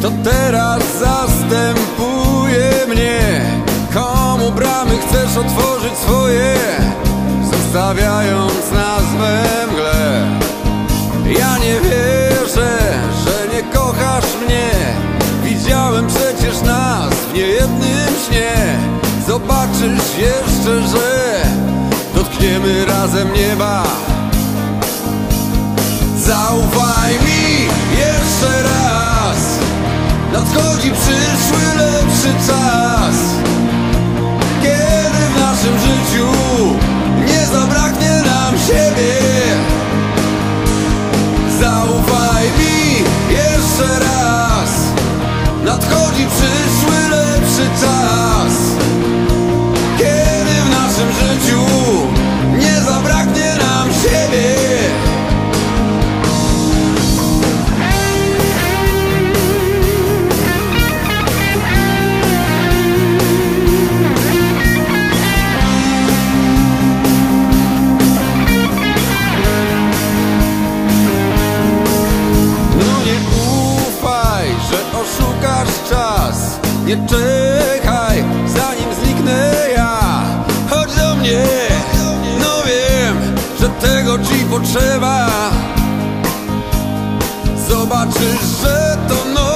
Kto teraz zastępuje mnie? Komu bramy chcesz otworzyć swoje? Zostawiając nas we mgle Ja nie wierzę, że nie kochasz mnie Widziałem przecież nas w niejednym śnie Zobaczysz jeszcze, że Dotkniemy razem nieba Zauważ Nadchodzi przyszły lepszy czas. Kiedy w naszym życiu Nie zabraknie nam siebie Zaufaj mi jeszcze raz. Nadchodzi przyszły lepszy czas Nie czekaj, zanim zniknę ja. Chodź do mnie, no wiem, że tego ci potrzeba. Zobaczysz, że to nowy